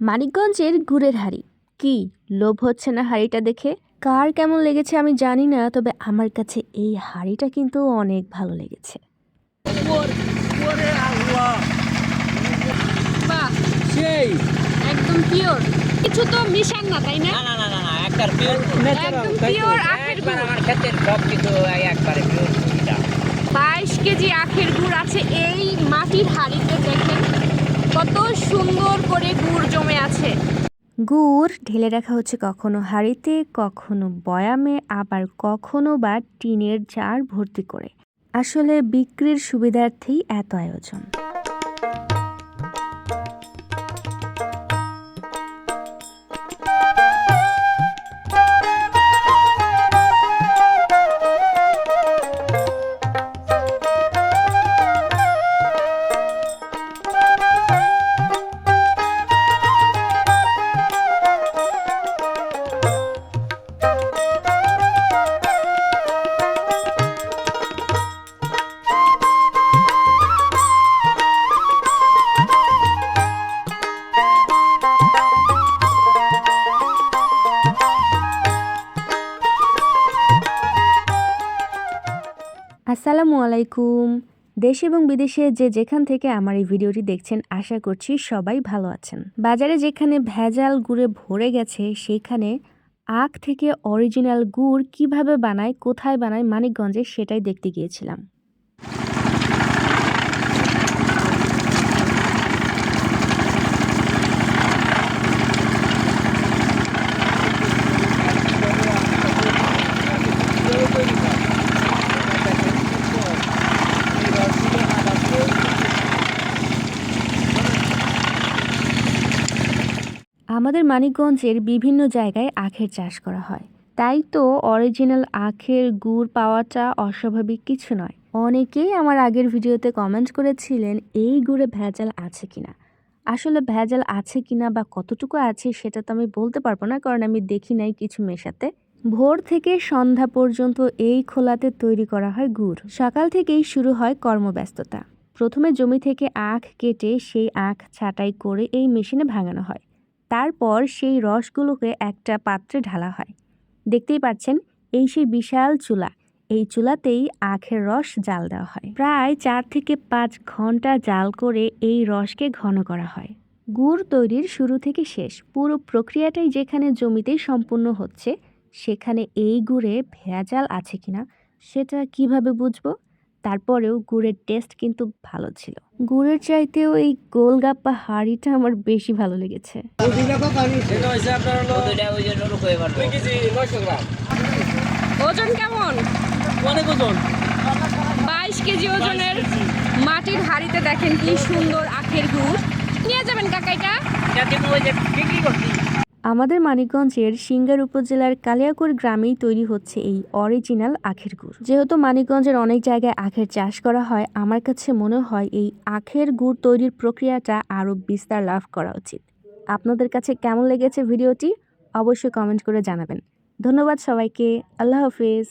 মানিকগঞ্জের গুড়ের হাড়ি। কি লোভ হচ্ছে না হাড়িটা দেখে? কার কেমন লেগেছে আমি জানি না তবে আমার কাছে এই হাড়িটা কিন্তু অনেক ভালো লেগেছে। বাহ সেই একদম পিওর কিছু তো মিশান না তাই না? না না না না না একবার পিওর একদম পিওর আখের গুড়। আমার ক্ষেতের সব কিছু একবারে পিওর এটা বাইশ কেজি আখের গুড় আছে এই মাটির হাঁড়িতে কত সুন্দর করে গুড় জমে আছে। গুড় ঢেলে রাখা হচ্ছে কখনো হাঁড়িতে, কখনো বয়ামে, আবার কখনো বা টিনের জার ভর্তি করে। আসলে বিক্রির সুবিধার্থেই এত আয়োজন। আসসালামু আলাইকুম। দেশ এবং বিদেশে যে যেখান থেকে আমার এই ভিডিওটি দেখছেন, আশা করছি সবাই ভালো আছেন। বাজারে যেখানে ভেজাল গুড়ে ভরে গেছে, সেখানে আখ থেকে অরিজিনাল গুড় কীভাবে বানায়, কোথায় বানায়, মানিকগঞ্জে সেটাই দেখতে গিয়েছিলাম। আমাদের মানিকগঞ্জের বিভিন্ন জায়গায় আখের চাষ করা হয়। তাই তো অরিজিনাল আখের গুড় পাওয়াটা অস্বাভাবিক কিছু নয়। অনেকেই আমার আগের ভিডিওতে কমেন্ট করেছিলেন, এই গুড়ে ভেজাল আছে কিনা? আসলে ভেজাল আছে কিনা বা কতটুকু আছে সেটা তো আমি বলতে পারব না, কারণ আমি দেখি নাই কিছু মেশাতে। ভোর থেকে সন্ধ্যা পর্যন্ত এই খোলাতে তৈরি করা হয় গুড়। সকাল থেকেই শুরু হয় কর্মব্যস্ততা। প্রথমে জমি থেকে আখ কেটে সেই আখ ছাঁটাই করে এই মেশিনে ভাঙানো হয়। তারপর সেই রসগুলোকে একটা পাত্রে ঢালা হয়। দেখতেই পাচ্ছেন, এই সেই বিশাল চুলা। এই চুলাতেই আখের রস জাল দেওয়া হয়। প্রায় চার থেকে পাঁচ ঘণ্টা জাল করে এই রসকে ঘন করা হয়। গুড় তৈরির শুরু থেকে শেষ, পুরো প্রক্রিয়াটাই যেখানে জমিতেই সম্পূর্ণ হচ্ছে, সেখানে এই গুড়ে ভেজাল আছে কিনা, সেটা কীভাবে বুঝব? তারপরেও গুড়ের টেস্ট কিন্তু ভালো ছিল। গুড়ের চাইতেও এই গোলগাপ্পা হাঁড়িটা আমার বেশি ভালো লেগেছে। ওজন কেমন? অনেক ওজন। বাইশ কেজি ওজনের মাটির হাঁড়িতে দেখেন কি সুন্দর আখের গুড়। নিয়ে যাবেন কাকাইটা যাতে বিক্রি করছি। আমাদের মানিকগঞ্জের সিঙ্গার উপজেলার কালিয়াকুর গ্রামেই তৈরি হচ্ছে এই অরিজিনাল আখের গুড়। যেহেতু মানিকগঞ্জের অনেক জায়গায় আখের চাষ করা হয়, আমার কাছে মনে হয় এই আখের গুড় তৈরির প্রক্রিয়াটা আরও বিস্তার লাভ করা উচিত। আপনাদের কাছে কেমন লেগেছে ভিডিওটি? অবশ্যই কমেন্ট করে জানাবেন। ধন্যবাদ সবাইকে। আল্লাহ হাফিজ।